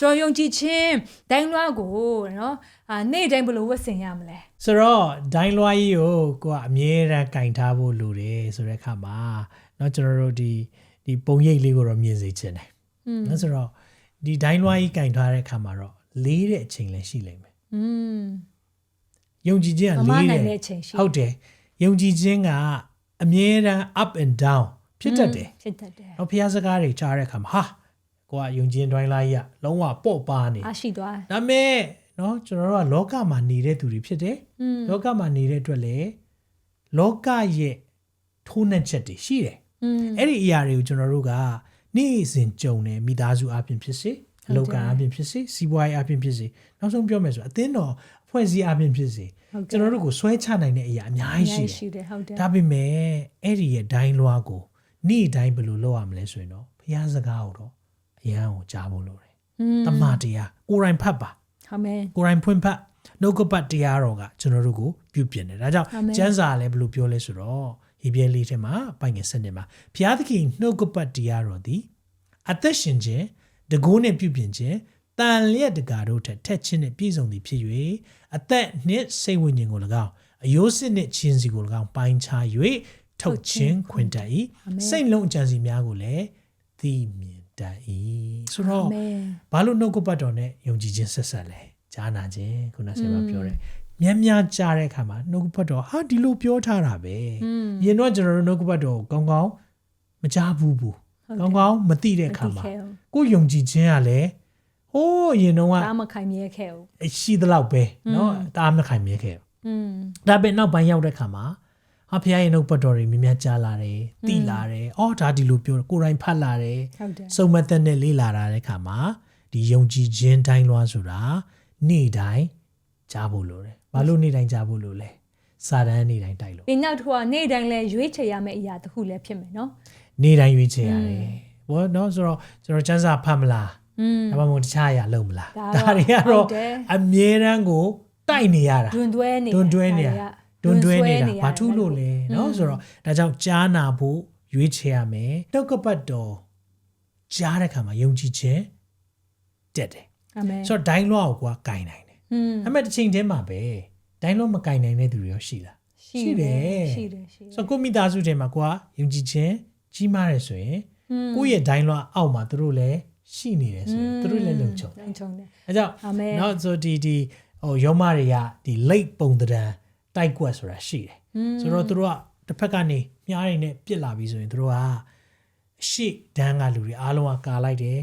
ကျွန်တော်ယုံကြည်ခြင်းဒိုင်းလွှားကိုနော်အာနေ့တိုင်းဘယ်လိုဝတ်ဆင်ရမလဲဆိုတော့ဒိုင်းလွှားကြီးကိုကိုကအမြဲတမ်းကင်ထားဖို့လိုတယ်ဆိုတဲ့အခါမှာနော်ကျွန်တော်တို့ဒီဒီပုံရိပ်လေးကိုတော့မြင်စေချင်တယ်နော်ဆိုတော့ဒီဒိုင်းလွှားကြီးကင်ထားတဲ့အခါမှာတော့လေးတဲ့အချိန်လည်းရှိလိမ့်မယ်อืมယုံကြည်ခြင်းကလေးတယ်ဟုတ်တယ်ယုံကြည်ခြင်းကအမြဲတမ်း up and down ဖြစ်တတ်တယ်ဖြစ်တတ်တယ်။ဟောဖျားစကားတွေကြားတဲ့အခါမှာဟာ ကိုကယုံကြည်ဒွိုင်းလာကြီးကလုံးဝပော့ပါနေအရှိသွားဒါပေမဲ့နော်ကျွန်တော်တို့ကလောကမှာနေတဲ့သူတွေဖြစ်တယ်လောကမှာနေတဲ့အတွက်လည်းလောကရဲ့ထိုးနှက်ချက်တွေရှိတယ်အဲ့ဒီအရာတွေကိုကျွန်တော်တို့ကနေ့စဉ်ကြုံတယ်မိသားစုအပြင်ဖြစ်စေအလုပ်ကအပြင်ဖြစ်စေစီးပွားရေးအပြင်ဖြစ်စေနောက်ဆုံးပြောမယ်ဆိုအသင်းတော်အဖွဲ့အစည်းအပြင်ဖြစ်စေကျွန်တော်တို့ကိုဆွဲချနိုင်တဲ့အရာအများကြီးရှိတယ်ဒါပေမဲ့အဲ့ဒီရဲ့ဒိုင်းလွားကိုနေ့တိုင်းဘယ်လိုလုပ်ရမလဲဆိုရင်တော့ဘုရားစကားကိုတော့ အရန်ကိုကြားဖို့လိုတယ်อืมတမန်တရားကိုယ်တိုင်ဖတ်ပါအာမင်ကိုယ်တိုင်ဖွင့်ဖတ်နှုတ်ကပတ်တရားတော်ကကျွန်တော်တို့ကိုပြုပြင်တယ်ဒါကြောင့်အာမင်ကျမ်းစာလည်းဘယ်လိုပြောလဲဆိုတော့ဟေဘရဲလေးထဲမှာပိုင်ငယ်စနစ်မှာဘုရားသခင်နှုတ်ကပတ်တရားတော်သည်အသက်ရှင်ခြင်းတကိုးနဲ့ပြုပြင်ခြင်းတန်လျက်တကာတို့ထက်ထက်ချင်းနဲ့ပြည့်စုံသည်ဖြစ်၍အသက်နှင့်စိတ်ဝိညာဉ်ကို၎င်းအယိုးစစ်နှင့်ချင်းစီကို၎င်းပိုင်းခြား၍ထုတ်ချင်းခွင်တတ်၏စိတ်လုံးအကြံစီများကိုလည်းသိမြင် တတ်၏ဆိုတော့ အာမင် ဘာလို့နှုတ်ကပတ်တော်နဲ့ယုံကြည်ခြင်းဆက်ဆက်လဲကြားနာခြင်းခုနဆရာမပြောတယ်မြတ်များကြားတဲ့အခါမှာနှုတ်ကပတ်တော်ဟာဒီလိုပြောထားတာပဲရင်တော့ကျွန်တော်တို့နှုတ်ကပတ်တော်ကိုကောင်းကောင်းမကြားဘူးဘူးကောင်းကောင်းမသိတဲ့အခါမှာ မသိခဲ့ဘူး ကိုယ်ယုံကြည်ခြင်းကလည်းဟိုးရင်တော့က ဒါမခိုင်မြဲခဲ့ဘူး ရှိသလောက်ပဲเนาะတားမခိုင်မြဲခဲ့ဘူး อืม ဒါပေမဲ့နောက်ပိုင်းရောက်တဲ့အခါမှာ ဟာဖခင်ရဲ့နှုတ်ပတ်တော်တွေမြင်များကြားလာတယ်သိလာတယ်အော်ဒါဒီလိုပြောကိုယ်တိုင်ဖတ်လာတယ်ဟုတ်တယ်စုံမက်သက်နဲ့လေးလာတာတဲ့ခါမှာဒီယုံကြည်ခြင်းတိုင်းလွှားဆိုတာနေ့တိုင်းကြားဖို့လိုတယ်။ဘာလို့နေ့တိုင်းကြားဖို့လိုလဲ။စာတန်းနေ့တိုင်းတိုက်လို့ဒီနောက်တစ်ခုကနေ့တိုင်းလဲရွေးချယ်ရမယ့်အရာတစ်ခုလည်းဖြစ်မယ်နော်နေ့တိုင်းရွေးချယ်ရတယ်။ဘောနော်ဆိုတော့ကျွန်တော်စံစာဖတ်မလားอืม။ဒါမှမဟုတ်တခြားအရာလုပ်မလားဒါ။တော့ဒါတွေကတော့ဟုတ်တယ်အမြဲတမ်းကိုတိုက်နေရတာဒွန်တွဲနေဒွန်တွဲနေရ ဒါ ဒွန်တွဲနေတာ ဆွဲ ဘာထူးလို့လဲနော်ဆိုတော့ဒါကြောင့်ကြားနာဖို့ရွေးချယ်ရမယ်။နှုတ်ကပတ်တော်ကြားတဲ့ခါမှာယုံကြည်ခြင်းတက်တယ် အာမင် ဆိုတော့ဒိုင်းလွှားကိုကွာကင်နိုင်တယ် อืม ။အဲ့မဲ့တစ်ချိန်တည်းမှာပဲဒိုင်းလွှားမကင်နိုင်တဲ့သူတွေရောရှိလား ရှိတယ်ရှိတယ် ။ဆိုတော့ကိုယ့်မိသားစုထဲမှာကွာယုံကြည်ခြင်းကြီးမားတယ်ဆိုရင် อืม ကိုယ့်ရဲ့ဒိုင်းလွှားအောက်မှာသူတို့လည်းရှိနေတယ်ဆိုရင်သူတို့လည်းလုံခြုံတယ် လုံခြုံတယ် ။အဲကြောင့် အာမင် နော်ဆိုဒီဒီဟိုယောမတွေကဒီ late ပုံတံတို တိုက်ကွက်ဆိုတာရှိတယ်ဆိုတော့သူတို့ကတစ်ဖက်ကနေမြားတွေနဲ့ပြစ်လာပြီးဆိုရင်သူတို့ကအရှိဒန်းကလူတွေအားလုံးကကာလိုက်တယ်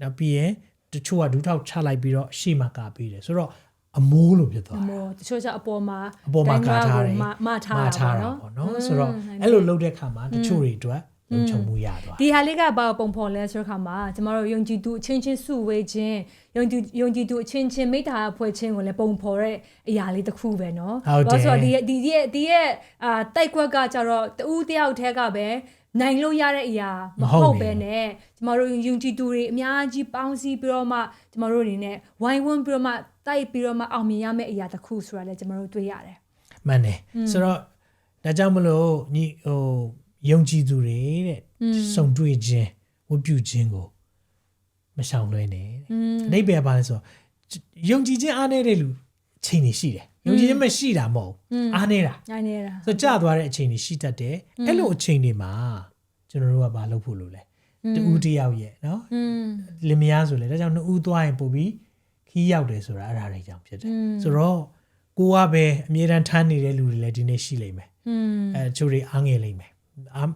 နောက်ပြီးရင်တချို့ကဒူးထောက်ချလိုက်ပြီးတော့အရှိမှကာပေးတယ်ဆိုတော့အမိုးလို့ဖြစ်သွားတယ်အမိုးတချို့ကျအပေါ်မှာအပေါ်မှာကာထားတယ်မထားတာပေါ့နော်ဆိုတော့အဲ့လိုလုပ်တဲ့ခါမှာတချို့တွေအတွက် လုံခြုံမှုရသွား ဒီဟာလေးကဘာပုံဖော်လဲဆိုတဲ့ခါမှာကျမတို့ယုံကြည်သူအချင်းချင်းစုဝေးခြင်းယုံကြည်ယုံကြည်သူအချင်းချင်းမိတ္တာအဖွဲ့ချင်းကိုလည်းပုံဖော်တဲ့အရာလေးတစ်ခုပဲเนาะ ဟုတ်တယ် ဆိုတော့ဒီဒီရဲ့ဒီရဲ့အာတိုက်ကွက်ကကြတော့တူးတယောက်တည်းကပဲနိုင်လို့ရတဲ့အရာမဟုတ်ပဲနဲ့ကျမတို့ယုံကြည်သူတွေအများကြီးပေါင်းစည်းပြီးတော့မှကျမတို့အနေနဲ့ဝိုင်းဝန်းပြီးတော့မှတိုက်ပြီးတော့မှအောင်မြင်ရမယ့်အရာတစ်ခုဆိုတာလည်းကျမတို့တွေ့ရတယ် မှန်တယ်ဆိုတော့ဒါကြောင့်မလို့ညီဟို ယုံကြည်သူတွေတဲ့ဆုံတွေ့ခြင်းဝတ်ပြုခြင်းကိုမရှောင်လွှဲနဲ့အတိတ်ပဲပါလဲဆိုတော့ယုံကြည်ခြင်းအားနည်းတဲ့လူအချိန်နေရှိတယ်ယုံကြည်ခြင်းမရှိတာမဟုတ်အားနေတာအားနေတာဆိုကြသွားတဲ့အချိန်တွေရှိတတ်တယ်အဲ့လိုအချိန်တွေမှာကျွန်တော်တို့ကဘာလုပ်ဖို့လိုလဲတူးတယောက်ရဲ့နော်လင်မယားဆိုလဲဒါကြောင့်နှစ်ဦးသွားရင်ပို့ပြီးခီးရောက်တယ်ဆိုတာအဲ့ဒါတွေကြောင့်ဖြစ်တယ်ဆိုတော့ကိုကပဲအမြဲတမ်းထမ်းနေတဲ့လူတွေလည်းဒီနေ့ရှိလိမ့်မယ်အဲချိုးတွေအားငယ်လိမ့်မယ်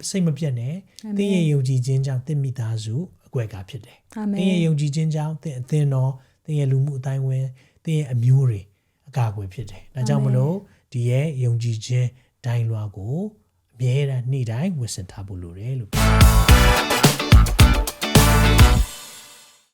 စိတ်မပြတ်နဲ့သင်ရဲ့ယုံကြည်ခြင်းကြောင့်သင်မိသားစုအကွယ်ကားဖြစ်တယ်အာမသင်င်ရဲ့ယုံကြည်ခြင်းကြောင့်သင်အသင်းတော်သင်ရဲ့လူမှုအတိုင်းအဝင်သင်ရဲ့အမျိုးတွေအကာအကွယ်ဖြစ်တယ်ဒါကြောင့်မလို့ဒီရဲ့ယုံကြည်ခြင်းဒိုင်းလွားကိုအမြဲတမ်းနေ့တိုင်းဝတ်ဆင်ထားဖို့လိုတယ်လို့